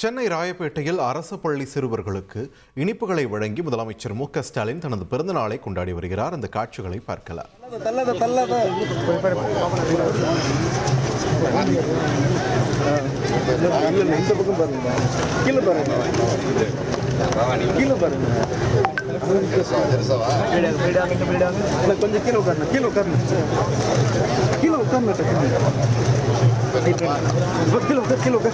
சென்னை ராயப்பேட்டையில் அரசு பள்ளி சிறுவர்களுக்கு இனிப்புகளை வழங்கி முதலமைச்சர் மு க ஸ்டாலின் தனது பிறந்த நாளை கொண்டாடி வருகிறார். அந்த காட்சிகளை பார்க்கலாம். கொஞ்சம் கீழே உட்காருங்க கீழே உட்காருங்க கீழே உட்காருங்க वकील वकील वकील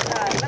Thank you.